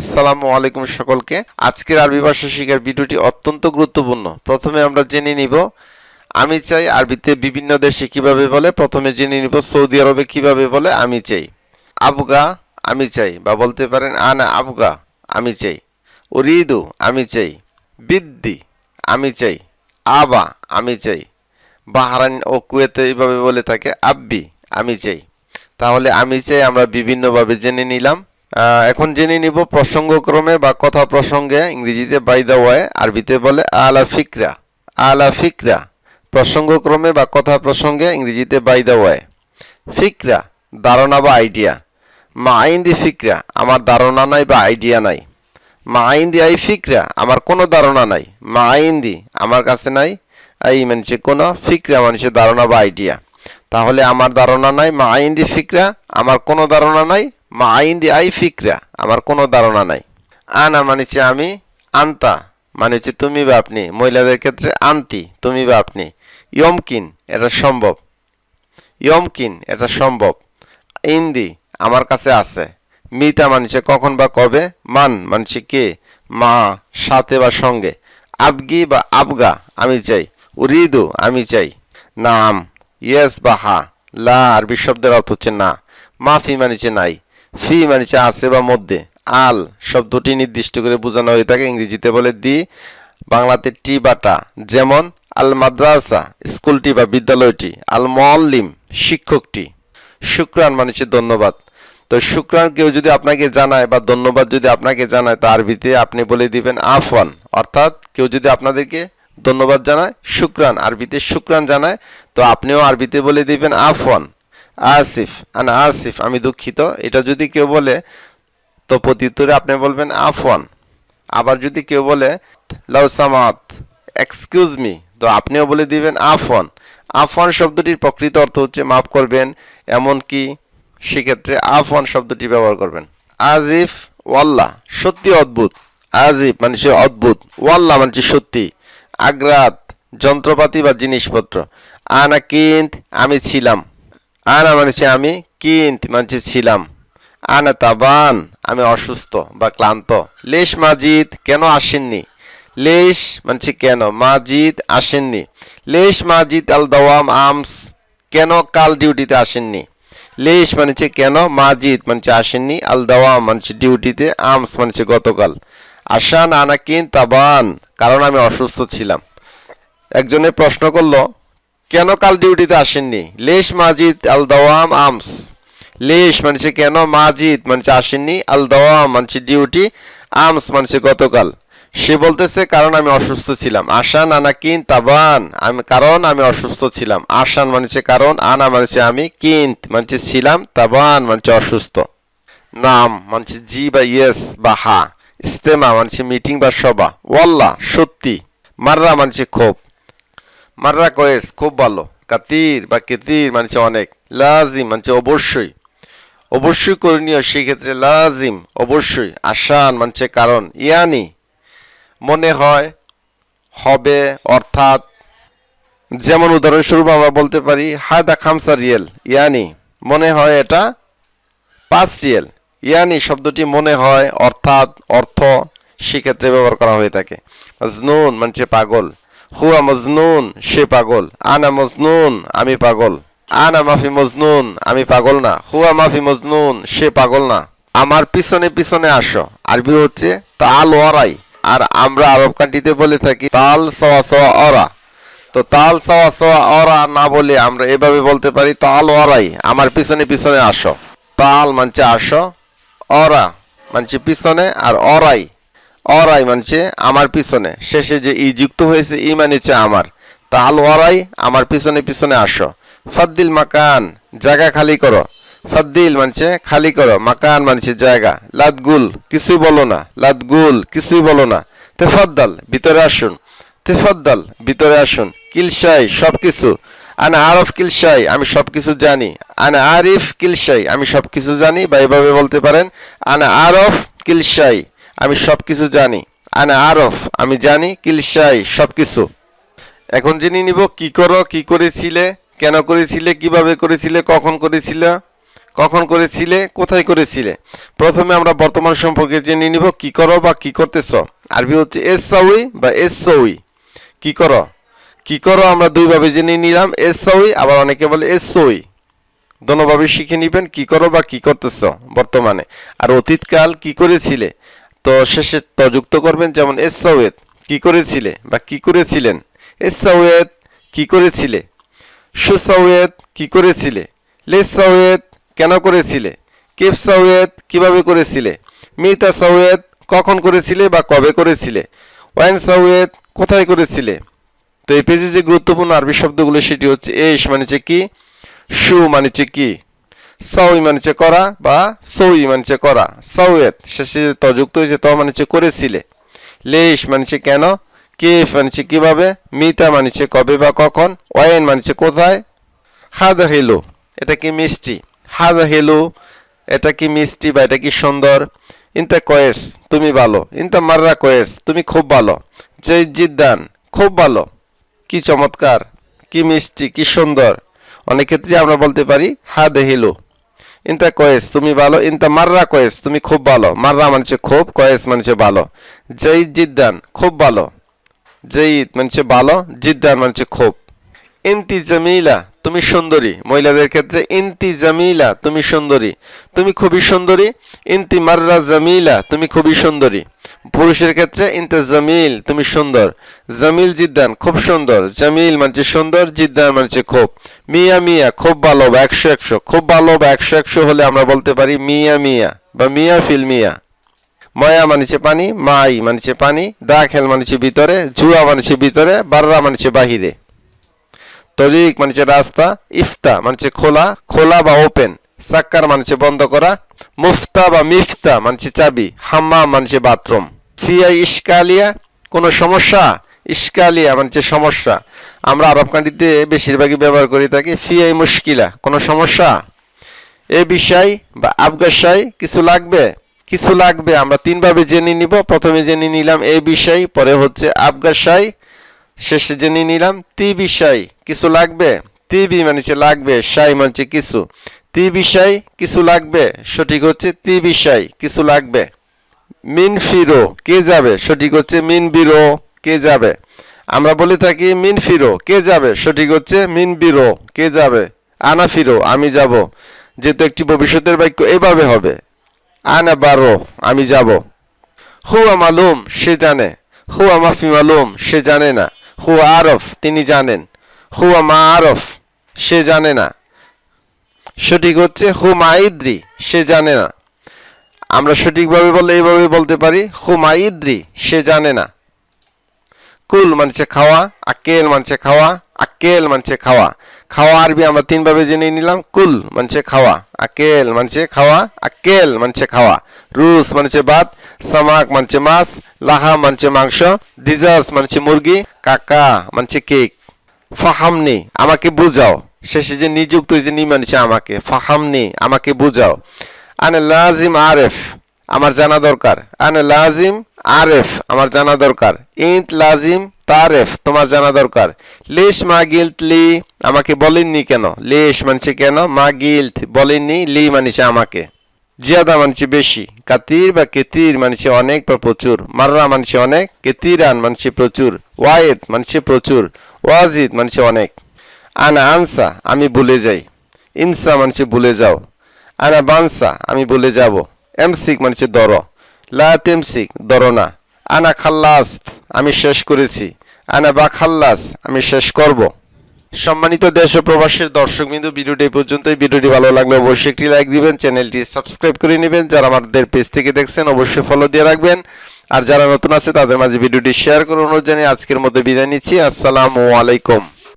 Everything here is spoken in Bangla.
আসসালামু আলাইকুম সকলকে। আজকের আরবি ভাষা শেখার ভিডিওটি অত্যন্ত গুরুত্বপূর্ণ। প্রথমে আমরা জেনে নিব আমি চাই আরবিতে বিভিন্ন দেশে কীভাবে বলে, প্রথমে জেনে নিব সৌদি আরবে কীভাবে বলে, আমি চাই। আবগা আমি চাই বা বলতে পারেন, আনা আবগা আমি চাই। উরিদু, আমি চাই। বিদ্দি, আমি চাই। আবা, আমি চাই। বাহারান ও কুয়েতে এইভাবে বলে থাকে, আব্বি, আমি চাই। তাহলে আমি চাই আমরা বিভিন্নভাবে জেনে নিলাম। এখন জেনে নিব প্রসঙ্গক্রমে বা কথা প্রসঙ্গে, ইংরেজিতে বাই দা ওয়ায় আরবিতে বলে আলা ফিকরা আলা ফিকরা। প্রসঙ্গক্রমে বা কথা প্রসঙ্গে, ইংরেজিতে বাই দা ওয়ায় ফিকরা, ধারণা বা আইডিয়া মা আইন্দি ফিকরা, আমার ধারণা নাই বা আইডিয়া নাই। মা আইন্দি আই ফিকরা, আমার কোনো ধারণা নাই। মা আইন্দি, আমার কাছে নাই। আই মানে কোনো, ফিকরা মানুষের ধারণা বা আইডিয়া তাহলে আমার ধারণা নাই, মা আইন্দি ফিকরা, আমার কোনো ধারণা নাই। মা আইন্দি আই ফিকরা, আমার কোনো ধারণা নাই। আনা মানে হচ্ছে আমি, আন্তা মানে হচ্ছে তুমি বা আপনি। মহিলাদের ক্ষেত্রে আন্তি, তুমি বা আপনি। ইয়মকিন, এটা সম্ভব। ইয়মকিন, এটা সম্ভব। ইন্দি, আমার কাছে আছে। মিতা মানুষে কখন বা কবে, মান মানুষে কে, মা, সাথে বা সঙ্গে। আবগি বা আবগা, আমি চাই। উরিদু, আমি চাই। নাম, ইয়েস বা হা। লা, আরবি শব্দের অর্থ হচ্ছে না। মাফি মানিছে নাই। ফি মানিছে আছে বা মধ্যে। আল শব্দটি নির্দিষ্ট করে বোঝানো হয়ে থাকে, ইংরেজিতে বলে দি বাংলাতে টি বাটা যেমন, আল মাদ্রাসা, স্কুলটি বা বিদ্যালয়টি, আল মল্লিম শিক্ষকটি। শুক্রান মানে হচ্ছে ধন্যবাদ। তো শুক্রান কেউ যদি আপনাকে জানায় বা ধন্যবাদ যদি আপনাকে জানায়, তো আরবিতে আপনি বলে দিবেন আফওয়ান। অর্থাৎ কেউ যদি আপনাদেরকে ধন্যবাদ জানায়, শুক্রান, আরবিতে শুক্রান জানায়, তো আপনিও আরবিতে বলে দিবেন আফওয়ান। আসিফ, আন আসিফ, আমি দুঃখিত। এটা যদি কেউ বলে, তো প্রতিত্তরে আপনি বলবেন, আফওয়ান। আবার যদি কেউ বলে লাউসামাত এক্সকিউজ মি। তো আপনিও বলে দিবেন, আফওয়ান। আফওয়ান শব্দটির প্রকৃত অর্থ হচ্ছে, মাফ করবেন। এমনকি সেক্ষেত্রে আফওয়ান শব্দটি ব্যবহার করবেন। আজিফ ওয়াল্লাহ, সত্যি অদ্ভুত। আজিফ মানে সে অদ্ভুত। ওয়াল্লাহ মানে সত্যি। আগ্রাত, যন্ত্রপাতি বা জিনিসপত্র। আনা কিন্ত আমি ছিলাম। আনা মানে হচ্ছে আমি, কিন্ত মানে ছিলাম। আনা তাবান, আমি অসুস্থ বা ক্লান্ত। লেশ মাজিদ কেন আসেননি? লেশ মানে কেন? মাজিদ আসেননি। লেশ মাজিদ আল দাওয়াম আমস, কেন কাল ডিউটিতে আসেননি? লেশ মানে কেন? মাজিদ মানে আসেননি। আল দাওয়াম মানে ডিউটিতে, আমস মানে গতকাল। আসান আনাকিন তাবান, কারণ আমি অসুস্থ ছিলাম। একজনে প্রশ্ন করল কেন কাল ডিউটিতে আসেননি? লেশ মাজিদ আল দাওয়াম আমস। লেশ মানছে কেন মাজিদ? মানে আসেননি। আল দাওয়াম মানে ডিউটি। আমস মানে গতকাল। সে বলতেছে, কারণ আমি অসুস্থ ছিলাম। আশান আনা কিন তাবান, আমি কারণ আমি অসুস্থ ছিলাম। আশান মানে কারণ, আনা মানছে আমি, কিন্ত মানে ছিলাম, তাবান মানে অসুস্থ। নাম মানে জি বা ইয়েস বা হা। ইস্তেমা মানে মিটিং বা সভা। ওয়াল্লা সত্যি। মাররা মানে খুব মাররা কয়েস খুব ভালো। কাতির বা কেতির মানে অনেক। লাজিম মানছে অবশ্যই। অবশ্যই করণীয় সেক্ষেত্রে লাজিম, অবশ্যই। আসান মানছে কারণ, ইয়ানি মনে হয় হবে, অর্থাৎ যেমন উদাহরণস্বরূপ আমরা বলতে পারি, হায়দা খামসা রিয়েল, ইয়ানি মনে হয় এটা পাঁচ রিয়েল। ইয়ানি শব্দটি মনে হয়, অর্থাৎ অর্থ সেক্ষেত্রে ব্যবহার করা হয়ে থাকে। মজনুন মানছে পাগল। হুয়া মজনুন, সে পাগল। আনা মজনুন, আমি পাগল। আনা মাফি মজনুন, আমি পাগল না। হুয়া মাফি মজনুন, সে পাগল না। আমার পিছনে পিছনে আসো। আরবি হচ্ছে তাল ওয়ারাই। আর আমরা আরব কান্ট্রিতে বলে থাকি তাল সওয়া সওয়া অরা তো তাল সওয়া সওয়া অরা না বলে আমরা এভাবে বলতে পারি তাল ওয়ারাই। আমার পিছনে পিছনে আসো। তাল মানছে আসো অরা মানছে পিছনে আর অরাই অরাই মানছে আমার পিছনে। শেষে যে ই যুক্ত হয়েছে, ই মানেছে আমার। তাল ওয়ারাই আমার পিছনে পিছনে আসো। ফদ্দিল মাকান, জায়গা খালি করো। ফদ্দিল মানছে খালি করো। মাকান মানছে জায়গা। লাদগুল, কিছুই বলো না। লাদগুল, কিছুই বলো না। তেফদ্দাল, ভিতরে আসুন। তেফদ্দাল, ভিতরে আসুন। কিলশাই সব কিছু আনা আরফ কিলশাই, আমি সব কিছু জানি। আনা আরিফ কিলশাই, আমি সব কিছু জানি, বা এভাবে বলতে পারেন। আনা আরফ কিলশাই। আমি সব কিছু জানি। আনা আরফ, আমি জানি কিলশাই সব কিছু এখন জেনে নিব কি করো, কি করেছিলে, কেন করেছিলে, কীভাবে করেছিলে, কখন করেছিলে কখন করেছিলে, কোথায় করেছিলে। প্রথমে আমরা বর্তমান সম্পর্কে জেনে নিব কি করো বা কি করতেছ। আরবি হচ্ছে এস সাউই বা এস সউই কি করো? কি করো আমরা দুইভাবে জেনে নিলাম এস সউই আবার অনেকে বলে এস সউই দোনোভাবে শিখে নিবেন কি করো বা কি করতেছ বর্তমানে। আর অতীতকাল কি করেছিলে? তো শেষে ত যুক্ত করবেন যেমন, এস সৌয়েদ, কি করেছিলে বা কি করেছিলেন? এস সৌয়েদ, কি করেছিলে? সুসৌয়েদ কি করেছিলে? লেস সৌয়েদ, কেন করেছিলে? কেফ সৌয়েদ, কীভাবে করেছিলে? মিতা সৌয়েদ, কখন করেছিলে বা কবে করেছিলে? ওয়াইন সৌয়েদ, কোথায় করেছিলে? তো এই পেজে যে গুরুত্বপূর্ণ আরবি শব্দগুলো, সেটি হচ্ছে এস মানে কি, সু মানে কি। সউই মানে হচ্ছে করা বা সউই মানে হচ্ছে করা। সৌয়েদ শেষে যে যুক্ত হয়েছে, ত মানে হচ্ছে করেছিলে। লেশ মানে হচ্ছে কেন? কেফ মানে কীভাবে? মিতা মানে হচ্ছে কবে বা কখন? ওয়াইন মানে হচ্ছে কোথায়? হাদা হেলো এটা কি মিষ্টি? হাদা হেলো এটা কি মিষ্টি বা এটা কি সুন্দর? ইনতা কয়েস, তুমি ভালো। ইনতা মাররা কয়েস, তুমি খুব ভালো। জয় জিদ্দান, খুব ভালো। কি চমৎকার, কি মিষ্টি, কি সুন্দর। অনেক ক্ষেত্রে আমরা বলতে পারি হা দেহিলো ইনতা কয়েস, তুমি ভালো, ইনতা মাররা কয়েস, তুমি খুব ভালো। মাররা মানছে খুব, কয়েস মানছে ভালো। জয়ীদ জিদ্দান, খুব ভালো। জয়ীদ মানছে ভালো, জিদ্দান মানছে খুব। ইন্তি জামিলা তুমি সুন্দরী। মহিলাদের ক্ষেত্রে ইন্তি জামিলা তুমি সুন্দরী। তুমি খুবই সুন্দরী। ইন্তি মাররা জামিলা, তুমি খুবই সুন্দরী। পুরুষের ক্ষেত্রে ইন্তে জামিল তুমি সুন্দর। জামিল জিদ্দান, খুব সুন্দর। জামিল মানছে সুন্দর, জিদ্দান মানছে খুব। মিয়া মিয়া, খুব ভালো বা একশো একশো। খুব ভালো বা একশো একশো হলে আমরা বলতে পারি মিয়া মিয়া বা মিয়া ফিল মিয়া। ময়া মানছে পানি, মাই মানছে পানি, দাখেল মানছে ভিতরে, জুয়া মানছে ভিতরে, বাররা মানছে বাহিরে। তরিক মানছে রাস্তা, ইফতা মানছে খোলা খোলা বা ওপেন সাক্কার মানছে বন্ধ করা, মুফতা বা মিফতা মানছে চাবি হাম্মা মানছে বাথরুম। ফিয়া ইস্কালিয়া কোনো সমস্যা? ইস্কালিয়া মানছে সমস্যা। আমরা আরব কান্ট্রিতে বেশিরভাগই ব্যবহার করে থাকি ফিয়াই মুশকিলা, কোনো সমস্যা? এ বিষয় বা আবগাসাই কিছু লাগবে? কিছু লাগবে, আমরা তিনভাবে জেনে নিব। প্রথমে জেনে নিলাম এই বিষয়, পরে হচ্ছে আবগাসাই শেষে জেনে নিলাম তি বিষয় কিছু লাগবে। তি তিবি মানেছে লাগবে, সাই মানছে কিছু। তি বিষয় কিছু লাগবে, সঠিক হচ্ছে তি বিষয় কিছু লাগবে। মিন ফিরো, কে যাবে? সঠিক হচ্ছে মিন বিরো, কে যাবে? আমরা বলে থাকি মিন ফিরো, কে যাবে? সঠিক হচ্ছে মিন বিরো, কে যাবে? আনা ফিরো, আমি যাব। যেহেতু একটি ভবিষ্যতের বাক্য এভাবে হবে। আনা বারো, আমি যাব। হুয়া মালুম, সে জানে। হুয়া মাফি মালুম, সে জানে না। হুয়া আরফ, তিনি জানেন। হুয়া মা আরফ, সে জানে না। সঠিক হচ্ছে হু মাইদ্রি সে জানে না। আমরা সঠিকভাবে বলে এইভাবে বলতে পারি, হু মাইদ্রি সে জানে না। কুল মানছে খাওয়া আকেল মানছে খাওয়া আকেল মানছে খাওয়া। খাওয়া আরবি আমরা তিনভাবে জেনে নিলাম। কুল মানছে খাওয়া, আকেল মানছে খাওয়া, আকেল মানছে খাওয়া। রুস মানছে ভাত, সামাক মানছে মাছ, লাহা মানছে মাংস, দিজাস মানছে মুরগি, কাকা মানছে কেক। ফাহামনি, আমাকে বুঝাও। শেষে যে নিযুক্ত হয়েছে নি মানছে আমাকে। ফাহামনি, আমাকে বুঝাও। আনে লাজিম আরেফ। আমার জানা দরকার। আনে লাজিম, আরেফ, আমার জানা দরকার। ইন্ত লাজিম, তারেফ, তোমার জানা দরকার। লেশ, মা গিল্ট, লি, আমাকে বলেননি কেন? লেশ মানছে কেন? মা গিল্ট, বলেননি, লি মানছে আমাকে। জিয়াদা মানছে বেশি। কাতির বা কেতির মানছে অনেক বা প্রচুর। মাররা মানছে অনেক, কেতিরান মানছে প্রচুর। ওয়ায়েদ মানছে প্রচুর। ওয়াজিদ মানছে অনেক। আনা আনসা, আমি ভুলে যাই। ইনসা মানছে ভুলে যাও। আনা বানসা, আমি ভুলে যাব। এমসিক মানছে দর। লা তেমসিক, দর না। আনা খাল্লাস্ত, আমি শেষ করেছি। আনা বা খাল্লাস, আমি শেষ করব। সম্মানিত দেশ ও প্রবাসের দর্শক বিন্দু ভিডিওটি এই পর্যন্তই। ভিডিওটি ভালো লাগলে অবশ্যই একটি লাইক দিবেন, চ্যানেলটি সাবস্ক্রাইব করে নেবেন। যারা আমাদের পেজ থেকে দেখছেন, অবশ্যই ফলো দিয়ে রাখবেন। আর যারা নতুন আছে, তাদের মাঝে ভিডিওটি শেয়ার করে অনুরোধ জানিয়ে আজকের মতো বিদায় নিচ্ছি। আসসালামু আলাইকুম।